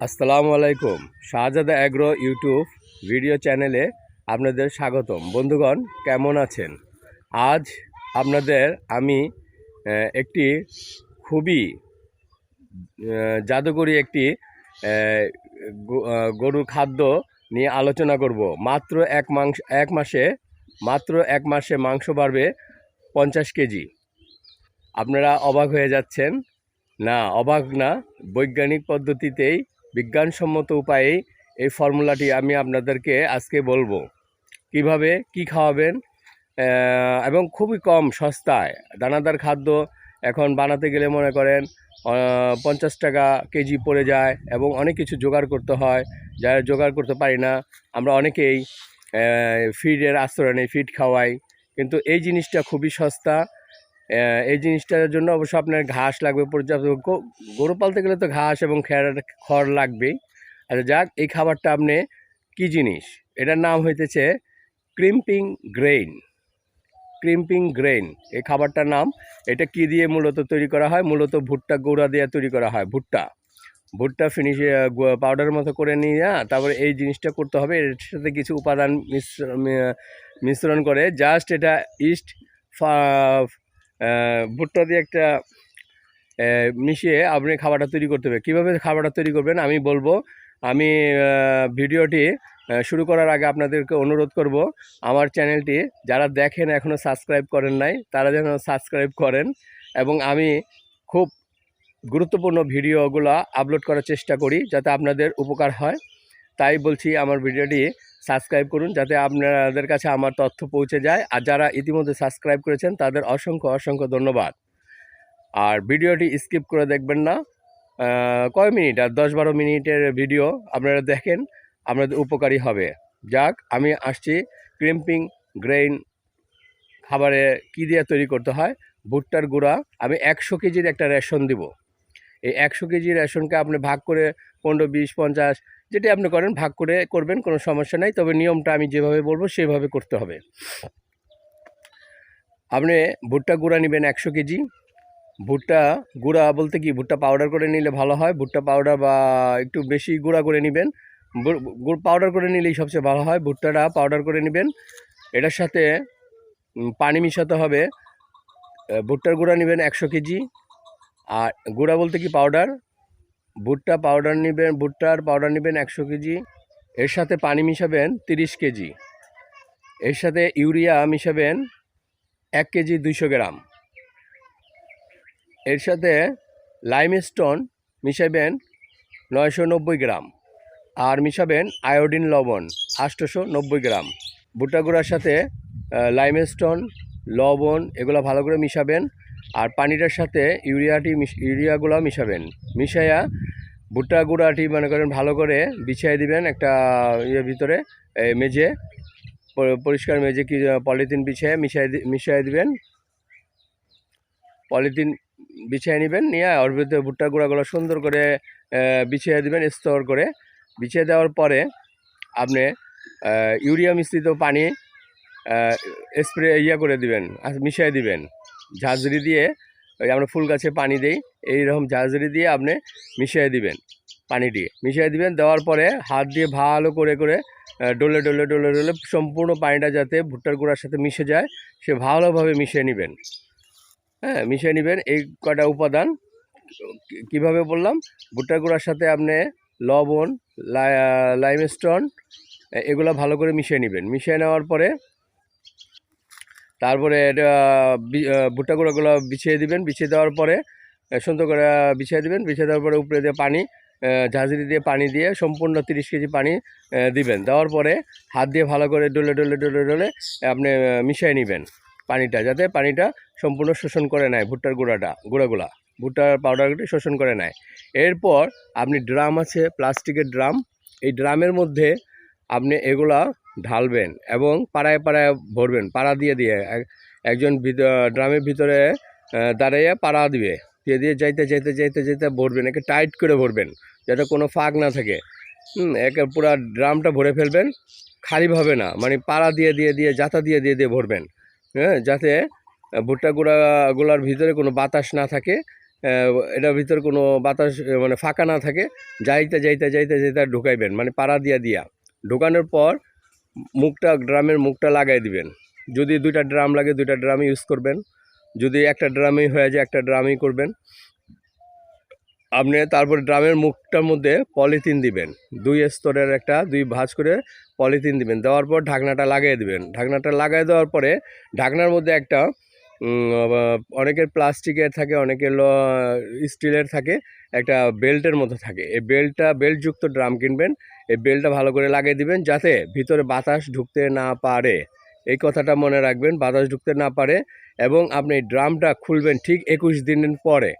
আসসালামু আলাইকুম। শাহজাদা agro YouTube video চ্যানেলে আপনাদের স্বাগতম। বন্ধুগণ, কেমন আছেন? আজ আপনাদের আমি একটি খুবই জাদুকরী একটি গরুর খাদ্য নিয়ে আলোচনা করব। মাত্র এক মাংস, এক মাসে, মাত্র এক মাসে মাংস বাড়বে পঞ্চাশ কেজি। আপনারা অবাক হয়ে যাচ্ছেন? না, অবাক না। বৈজ্ঞানিক পদ্ধতিতেই বিজ্ঞানসম্মত উপায়ে এই ফর্মুলাটি আমি আপনাদেরকে আজকে বলব। কীভাবে, কি খাওয়াবেন এবং খুবই কম সস্তায়। দানাদার খাদ্য এখন বানাতে গেলে মনে করেন পঞ্চাশ টাকা কেজি পড়ে যায় এবং অনেক কিছু জোগাড় করতে হয়। যারা জোগাড় করতে পারি না, আমরা অনেকেই ফিডের আশ্রয় নেই ফিড খাওয়াই। কিন্তু এই জিনিসটা খুবই সস্তা এই জিনিসটার জন্য অবশ্য আপনার ঘাস লাগবে, পর্যাপ্ত গরু পালতে গেলে তো ঘাস এবং খেয়ার খড় লাগবেই। আচ্ছা যাক, এই খাবারটা আপনি কি জিনিস? এটার নাম হইতেছে ক্রিম্পিং গ্রেইন। ক্রিম্পিং গ্রেইন, এই খাবারটার নাম। এটা কি দিয়ে মূলত তৈরি করা হয়? মূলত ভুট্টা গুঁড়া দিয়ে তৈরি করা হয়, ভুট্টা। ভুট্টা ফিনিশ পাউডার মতো করে নিয়ে, তারপরে এই জিনিসটা করতে হবে। এর সাথে কিছু উপাদান মিশ্র- মিশ্রণ করে। জাস্ট এটা ইস্ট ভুট্টা দিয়ে একটা মিশিয়ে আপনি খাবারটা তৈরি করতে হবে। কীভাবে খাবারটা তৈরি করবেন আমি বলব, আমি ভিডিওটি শুরু করার আগে আপনাদেরকে অনুরোধ করব, আমার চ্যানেলটি যারা দেখেন এখনও সাবস্ক্রাইব করেন নাই, তারা যেন সাবস্ক্রাইব করেন এবং আমি খুব গুরুত্বপূর্ণ ভিডিওগুলো আপলোড করার চেষ্টা করি যাতে আপনাদের উপকার হয়। তাই বলছি আমার ভিডিওটি সাবস্ক্রাইব করুন যাতে আপনাদের কাছে আমার তথ্য পৌঁছে যায়। আর যারা ইতিমধ্যে সাবস্ক্রাইব করেছেন, তাদের অসংখ্য অসংখ্য ধন্যবাদ। আর ভিডিওটি স্কিপ করে দেখবেন না। কয় মিনিট? আর দশ বারো মিনিটের ভিডিও আপনারা দেখেন, আপনাদের উপকারী হবে। যাক, আমি আসছি। ক্রিম্পিং গ্রেইন খাবারে কী দিয়ে তৈরি করতে হয়? ভুট্টার গুঁড়া। আমি একশো কেজির একটা রেশন দিব। এই একশো কেজি রেশনকে আপনি ভাগ করে পনেরো, বিশ, পঞ্চাশ যেটি আপনি করেন, ভাগ করে করবেন, কোনো সমস্যা নাই। তবে নিয়মটা আমি যেভাবে বলব, সেভাবে করতে হবে। আপনি ভুট্টা গুঁড়া নেবেন একশো কেজি। ভুট্টা গুঁড়া বলতে কি, ভুট্টা পাউডার করে নিলে ভালো হয়। ভুট্টা পাউডার বা একটু বেশি গুঁড়া করে নেবেন। গুড় পাউডার করে নিলেই সবচেয়ে ভালো হয়। ভুট্টাটা পাউডার করে নেবেন। এটার সাথে পানি মিশাতে হবে। ভুট্টার গুঁড়া নেবেন একশো কেজি। আর গুঁড়া বলতে কি পাউডার ভুট্টা পাউডার নেবেন, ভুট্টার পাউডার নেবেন একশো কেজি। এর সাথে পানি মিশাবেন তিরিশ কেজি। এর সাথে ইউরিয়া মিশাবেন এক কেজি দুইশো গ্রাম। এর সাথে লাইমস্টোন মিশাবেন নয়শো নব্বই গ্রাম। আর মিশাবেন আয়োডিন লবণ আটশোশো নব্বই গ্রাম। ভুট্টা গুঁড়ার সাথে লাইমস্টোন লবণ, এগুলো ভালো করে মিশাবেন। আর পানিটার সাথে ইউরিয়াটি ইউরিয়াগুলো মিশাবেন। মিশাইয়া ভুট্টা গুঁড়াটি মনে করেন ভালো করে বিছিয়ে দিবেন একটা ইয়ের ভিতরে মেঝে পরিষ্কার মেঝে কি পলিথিন বিছিয়ে মিশিয়ে মিশিয়ে দিবেন। পলিথিন বিছিয়ে নেবেন, নিয়ে ওর ভিতরে ভুট্টা গুঁড়াগুলো সুন্দর করে বিছিয়ে দিবেন স্তর করে। বিছিয়ে দেওয়ার পরে আপনি ইউরিয়া মিশ্রিত পানি স্প্রে ইয়া করে দিবেন আর মিশিয়ে দিবেন। ঝাঁঝরি দিয়ে, ওই আমরা ফুল গাছে পানি দিই, এইরকম ঝাঁঝরি দিয়ে আপনি মিশিয়ে দিবেন পানি দিয়ে। মিশিয়ে দিবেন, দেওয়ার পরে হাত দিয়ে ভালো করে করে ডলে ডলে ডলে ডলে সম্পূর্ণ পানিটা যাতে ভুট্টার গুঁড়ার সাথে মিশে যায়, সে ভালোভাবে মিশিয়ে নেবেন। হ্যাঁ মিশিয়ে নেবেন, এই কটা উপাদান কীভাবে বললাম? ভুট্টার গুঁড়ার সাথে আপনি লবণ লাইমস্টোন এগুলো ভালো করে মিশিয়ে নেবেন। মিশিয়ে নেওয়ার পরে তারপরে এটা ভুট্টা গুঁড়োগুলো বিছিয়ে দিবেন, বিছিয়ে দেওয়ার পরে সুন্দর করে বিছিয়ে দিবেন, বিছিয়ে দেওয়ার পরে উপরে দিয়ে পানি ঝাঁঝরি দিয়ে পানি দিয়ে সম্পূর্ণ তিরিশ কেজি পানি দিবেন। দেওয়ার পরে হাত দিয়ে ভালো করে ডলে ডলে ডলে ডলে আপনি মিশিয়ে নেবেন পানিটা, যাতে পানিটা সম্পূর্ণ শোষণ করে নেয় ভুট্টার গুঁড়াটা, গুঁড়াগুলা। ভুট্টার পাউডারটি শোষণ করে নেয়। এরপর আপনি ড্রাম আছে, প্লাস্টিকের ড্রাম। এই ড্রামের মধ্যে আপনি এগুলা ঢালবেন এবং পাড়ায় পাড়ায় ভরবেন, পাড়া দিয়ে দিয়ে। একজন ড্রামের ভিতরে দাঁড়িয়ে পাড়া দিবে। দিয়ে দিয়ে যাইতে যাইতে যাইতে যাইতে ভরবেন, একে টাইট করে ভরবেন, যাতে কোনো ফাঁক না থাকে। হুম, একে পুরো ড্রামটা ভরে ফেলবেন খালিভাবে না মানে পাড়া দিয়ে দিয়ে দিয়ে, যাতা দিয়ে দিয়ে দিয়ে ভরবেন। হ্যাঁ যাতে ভুট্টা গুঁড়া গুলার ভিতরে কোনো বাতাস না থাকে এটার ভিতর কোনো বাতাস মানে ফাঁকা না থাকে, যাইতে যাইতে যাইতে যাইতে ঢুকাইবেন মানে পাড়া দিয়া দিয়া। ঢুকানোর পর মুখটা, ড্রামের মুখটা লাগাই দিবেন। যদি দুইটা ড্রাম লাগে, দুইটা ড্রাম ইউজ করবেন। যদি একটা ড্রামই হয়ে যায়, একটা ড্রামই করবেন। আপনি তারপর ড্রামের মুখটার মধ্যে পলিথিন দিবেন। দুই স্তরের একটা, দুই ভাঁজ করে পলিথিন দিবেন। দেওয়ার পর ঢাকনাটা লাগিয়ে দিবেন। ঢাকনাটা লাগিয়ে দেওয়ার পরে ঢাকনার মধ্যে একটা অনেকের প্লাস্টিকের থাকে, অনেকের স্টিলের থাকে, একটা বেল্টের মতো থাকে। এই বেল্টটা, বেল্টযুক্ত ড্রাম কিনবেন। এই বেলটা ভালো করে লাগিয়ে দিবেন যাতে ভিতরে বাতাস ঢুকতে না পারে। এই কথাটা মনে রাখবেন, বাতাস ঢুকতে না পারে এবং আপনি ড্রামটা খুলবেন ঠিক একুশ দিন পরে।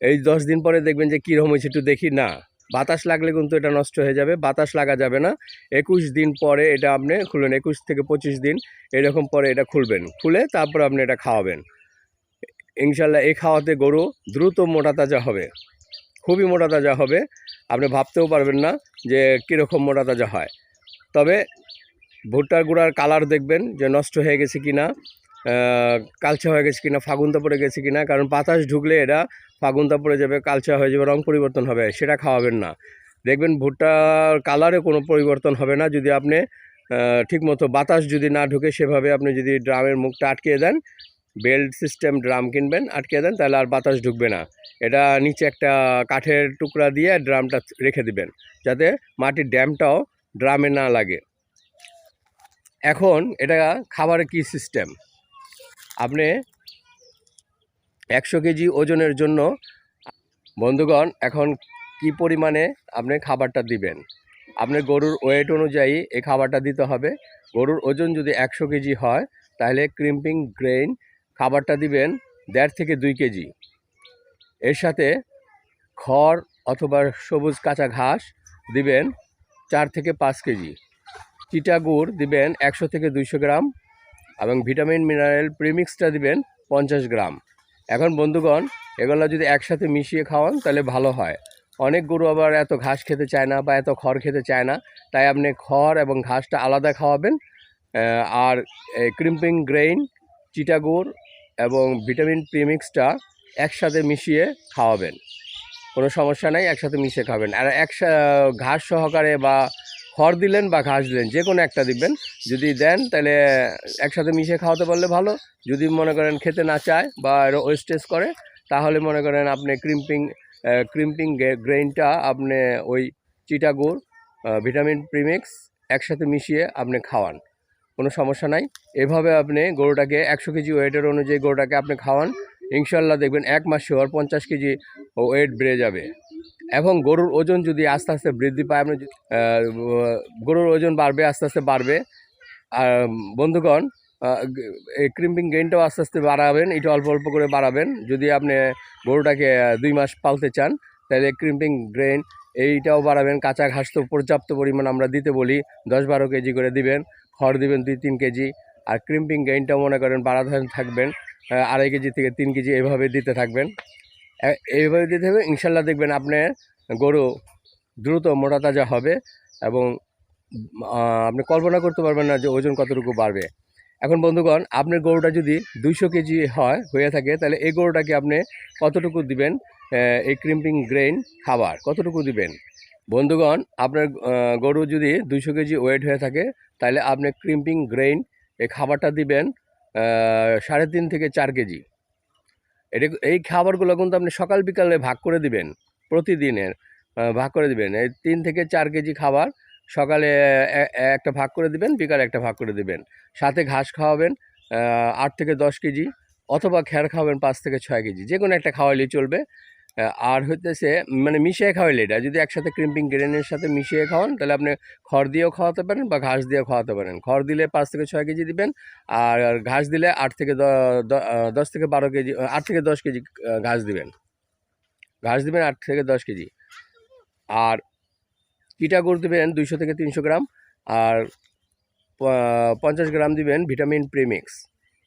এই দশ দিন পরে দেখবেন যে কীরকম হয়েছে একটু দেখি, না। বাতাস লাগলে কিন্তু এটা নষ্ট হয়ে যাবে, বাতাস লাগা যাবে না। একুশ দিন পরে এটা আপনি খুলবেন, একুশ থেকে পঁচিশ দিন এরকম পরে এটা খুলবেন। খুলে তারপর আপনি এটা খাওয়াবেন। ইনশাল্লাহ এই খাওয়াতে গরু দ্রুত মোটা তাজা হবে, খুবই মোটা তাজা হবে। আপনি ভাবতেও পারবেন না যে কীরকম মোটা তাজা হয়। তবে ভুট্টার গুঁড়ার কালার দেখবেন যে নষ্ট হয়ে গেছে কি না কালচা হয়ে গেছে কি কিনা, ফাগুনতা পড়ে গেছে কিনা, কারণ বাতাস ঢুকলে এটা ফাগুনতা পড়ে যাবে, কালচা হয়ে যাবে, রং পরিবর্তন হবে, সেটা খাওয়াবেন না। দেখবেন ভুট্টার কালারে কোনো পরিবর্তন হবে না, যদি আপনি ঠিকমতো বাতাস যদি না ঢুকে, সেভাবে আপনি যদি ড্রামের মুখটা আটকে দেন বেল্ট সিস্টেম ড্রাম কিনবেন, আটকে দেন, তাহলে আর বাতাস ঢুকবে না। এটা নিচে একটা কাঠের টুকরা দিয়ে ড্রামটা রেখে দিবেন, যাতে মাটির ড্যামটাও ড্রামে না লাগে। এখন এটা খাবারের কি সিস্টেম? আপনি একশো কেজি ওজনের জন্য, বন্ধুগণ, এখন কি পরিমাণে আপনি খাবারটা দিবেন? আপনার গরুর ওয়েট অনুযায়ী এই খাবারটা দিতে হবে। গরুর ওজন যদি একশো কেজি হয়, তাহলে ক্রিম্পিং গ্রেইন খাবারটা দিবেন দেড় থেকে দুই কেজি। এর সাথে খড় অথবা সবুজ কাঁচা ঘাস দিবেন চার থেকে পাঁচ কেজি। চিটা গুড় দিবেন একশো থেকে দুইশো গ্রাম এবং ভিটামিন, মিনারেল, প্রিমিক্সটা দিবেন পঞ্চাশ গ্রাম। এখন বন্ধুগণ, এগুলো যদি একসাথে মিশিয়ে খাওয়ান তাহলে ভালো হয়। অনেক গরু আবার এত ঘাস খেতে চায় না বা এত খড় খেতে চায় না, তাই আপনি খড় এবং ঘাসটা আলাদা খাওয়াবেন আর ক্রিম্পিং গ্রেইন চিটাগুড় এবং ভিটামিন প্রিমিক্সটা একসাথে মিশিয়ে খাওয়াবেন। কোনো সমস্যা নেই, একসাথে মিশিয়ে খাবেন। আর একসা ঘাস সহকারে বা খড় দিলেন বা ঘাস দিলেন, যে কোনো একটা দিবেন। যদি দেন, তাহলে একসাথে মিশিয়ে খাওয়াতে পারলে ভালো। যদি মনে করেন খেতে না চায় বা ওয়েস্টেজ করে, তাহলে মনে করেন আপনি ক্রিম্পিং ক্রিম্পিং গ্রেইনটা আপনি ওই চিটাগুড় ভিটামিন প্রিমিক্স একসাথে মিশিয়ে আপনি খাওয়ান। কোনো সমস্যা নাই। এভাবে আপনি গরুটাকে একশো কেজি ওয়েটের অনুযায়ী গরুটাকে আপনি খাওয়ান। ইনশাল্লাহ দেখবেন এক মাসে ওর পঞ্চাশ কেজি ওয়েট বেড়ে যাবে। এবং গরুর ওজন যদি আস্তে আস্তে বৃদ্ধি পায়, আপনি গরুর ওজন বাড়বে, আস্তে আস্তে বাড়বে। আর বন্ধুগণ এই ক্রিম্পিং গেইনটাও আস্তে আস্তে বাড়াবেন, এটা অল্প অল্প করে বাড়াবেন। যদি আপনি গরুটাকে দুই মাস পালতে চান, তাহলে ক্রিম্পিং গ্রেন এইটাও বাড়াবেন, কাঁচা ঘাস তো পর্যাপ্ত পরিমাণ আমরা দিতে বলি, দশ বারো কেজি করে দিবেন, খড় দিবেন দুই তিন কেজি, আর ক্রিম্পিং গেইনটাও মনে করেন বাড়াতে থাকবেন আড়াই কেজি থেকে তিন কেজি এভাবে দিতে থাকবেন। এইভাবে দিতে হবে ইনশাল্লাহ দেখবেন আপনার গরু দ্রুত মোটা তাজা হবে এবং আপনি কল্পনা করতে পারবেন না যে ওজন কতটুকু বাড়বে। এখন বন্ধুগণ, আপনার গরুটা যদি দুইশো কেজি হয়, হয়ে থাকে, তাহলে এই গরুটাকে আপনি কতটুকু দিবেন? এই ক্রিম্পিং গ্রেইন খাবার, কতটুকু দিবেন? বন্ধুগণ, আপনার গরু যদি দুইশো কেজি ওয়েট হয়ে থাকে তাহলে আপনি ক্রিম্পিং গ্রেইন এই খাবারটা দিবেন সাড়ে তিন থেকে চার কেজি। এটা, এই খাবারগুলো কিন্তু আপনি সকাল বিকালে ভাগ করে দিবেন, প্রতিদিনের ভাগ করে দিবেন। এই তিন থেকে চার কেজি খাবার সকালে একটা ভাগ করে দিবেন, বিকালে একটা ভাগ করে দিবেন। সাথে ঘাস খাওয়াবেন আট থেকে দশ কেজি, অথবা খ্যার খাওয়াবেন পাঁচ থেকে ছয় কেজি। যে কোনো একটা খাওয়াইলেই চলবে। আর হইতেছে মানে মিশিয়ে খাওয়াইলে এটা। যদি একসাথে ক্রিম্পিং গ্রেনের সাথে মিশিয়ে খাওয়ান, তাহলে আপনি খড় দিয়েও খাওয়াতে পারেন বা ঘাস দিয়েও খাওয়াতে পারেন। খড় দিলে পাঁচ থেকে ছয় কেজি দিবেন, আর ঘাস দিলে আট থেকে দশ থেকে বারো কেজি আট থেকে দশ কেজি ঘাস দিবেন। ঘাস দিবেন আট থেকে দশ কেজি। আর কিটা গুড় দিবেন দুইশো থেকে তিনশো গ্রাম, আর পঞ্চাশ গ্রাম দিবেন ভিটামিন প্রিমিক্স।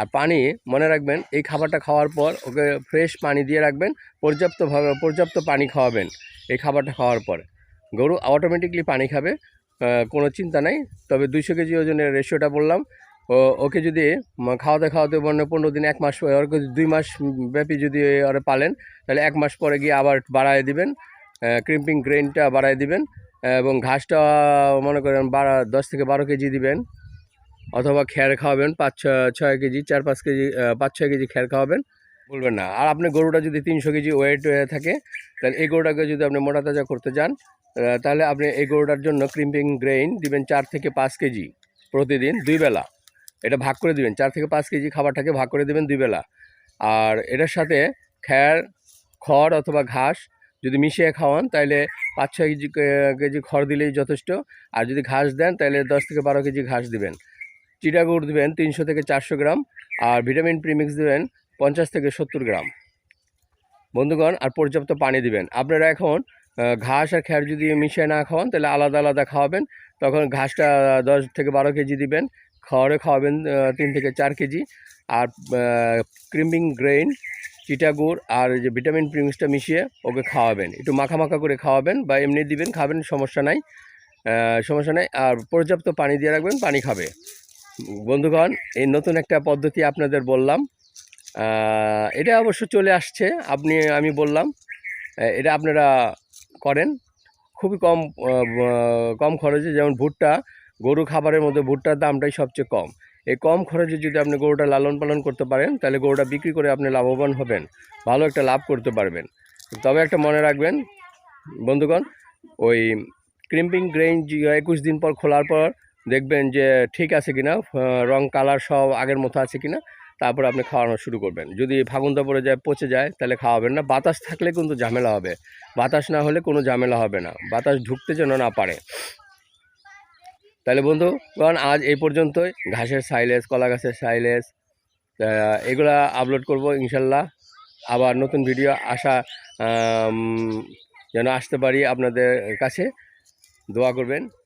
আর পানি, মনে রাখবেন, এই খাবারটা খাওয়ার পর ওকে ফ্রেশ পানি দিয়ে রাখবেন, পর্যাপ্তভাবে, পর্যাপ্ত পানি খাওয়াবেন এই খাবারটা খাওয়ার পর। গরু অটোমেটিকলি পানি খাবে কোনো চিন্তা নাই, তবে দুইশো কেজি ওজনের রেশিওটা বললাম ওকে যদি খাওয়াতে খাওয়াতে মানে পনেরো দিন, এক মাস ওকে দুই মাস ব্যাপী যদি ওরা পালেন, তাহলে এক মাস পরে গিয়ে আবার বাড়ায় দিবেন ক্রিম্পিং গ্রেনটা বাড়ায় দিবেন, এবং ঘাসটা, মনে করেন বারো দশ থেকে বারো কেজি দিবেন অথবা খ্যার খাওয়াবেন, পাঁচ, ছয় কেজি, চার, পাঁচ কেজি পাঁচ, ছয় কেজি খ্যার খাওয়াবেন, বলবেন না। আর আপনি গরুটা যদি তিনশো কেজি ওয়েট হয়ে থাকে, তাহলে এই গরুটাকে যদি আপনি মোটা তাজা করতে যান তাহলে আপনি এই গরুটার জন্য ক্রিম্পিং গ্রেইন দিবেন চার থেকে পাঁচ কেজি প্রতিদিন দুই বেলা। এটা ভাগ করে দিবেন, চার থেকে পাঁচ কেজি খাবারটাকে ভাগ করে দিবেন দুই বেলা। আর এটার সাথে খ্যার খড় অথবা ঘাস যদি মিশিয়ে খাওয়ান, তাহলে পাঁচ, ছয় কেজি কেজি খড় দিলেই যথেষ্ট। আর যদি ঘাস দেন, তাহলে দশ থেকে বারো কেজি ঘাস দিবেন। চিটা গুড় দিবেন তিনশো থেকে চারশো গ্রাম আর ভিটামিন প্রিমিক্স দেবেন পঞ্চাশ থেকে সত্তর গ্রাম। বন্ধুগণ, আর পর্যাপ্ত পানি দিবেন। আপনারা এখন ঘাস আর খ্যার যদি মিশিয়ে না খাওয়ান, তাহলে আলাদা আলাদা খাওয়াবেন। তখন ঘাসটা দশ থেকে বারো কেজি দিবেন। খড়ে খাওয়াবেন তিন থেকে চার কেজি। আর ক্রিম্পিং গ্রেইন চিটাগুড় আর যে ভিটামিন প্রিমিক্সটা মিশিয়ে ওকে খাওয়াবেন। একটু মাখা মাখা করে খাওয়াবেন বা এমনি দিবেন, খাবেন সমস্যা নাই। সমস্যা নাই। আর পর্যাপ্ত পানি দিয়ে রাখবেন, পানি খাবে। বন্ধুগণ, এই নতুন একটা পদ্ধতি আপনাদের বললাম। এটা অবশ্য চলে আসছে, আপনি, আমি বললাম এটা আপনারা করেন। খুবই কম কম খরচে, যেমন ভুট্টা, গরু খাবারের মধ্যে ভুট্টার দামটাই সবচেয়ে কম। এই কম খরচে যদি আপনি গরুটা লালন পালন করতে পারেন, তাহলে গরুটা বিক্রি করে আপনি লাভবান হবেন, ভালো একটা লাভ করতে পারবেন। তবে একটা মনে রাখবেন, বন্ধুগণ, ওই ক্রিম্পিং গ্রেইন একুশ দিন পর খোলার পর দেখবেন যে ঠিক আছে কিনা রং, কালার সব আগের মতো আছে কিনা, তারপর আপনি খাওয়ানো শুরু করবেন। যদি ফাগুনটা পড়ে যায়, পচে যায়, তাহলে খাওয়াবেন না। বাতাস থাকলে কিন্তু ঝামেলা হবে। বাতাস না হলে কোনো ঝামেলা হবে না। বাতাস ঢুকতে যেন না পারে। তাহলে বন্ধু, কারণ আজ এই পর্যন্তই। ঘাসের সাইলেজ, কলা গাছের সাইলেজ এগুলা আপলোড করব ইনশাল্লাহ। আবার নতুন ভিডিও আসা যেন আসতে পারি আপনাদের কাছে। দোয়া করবেন।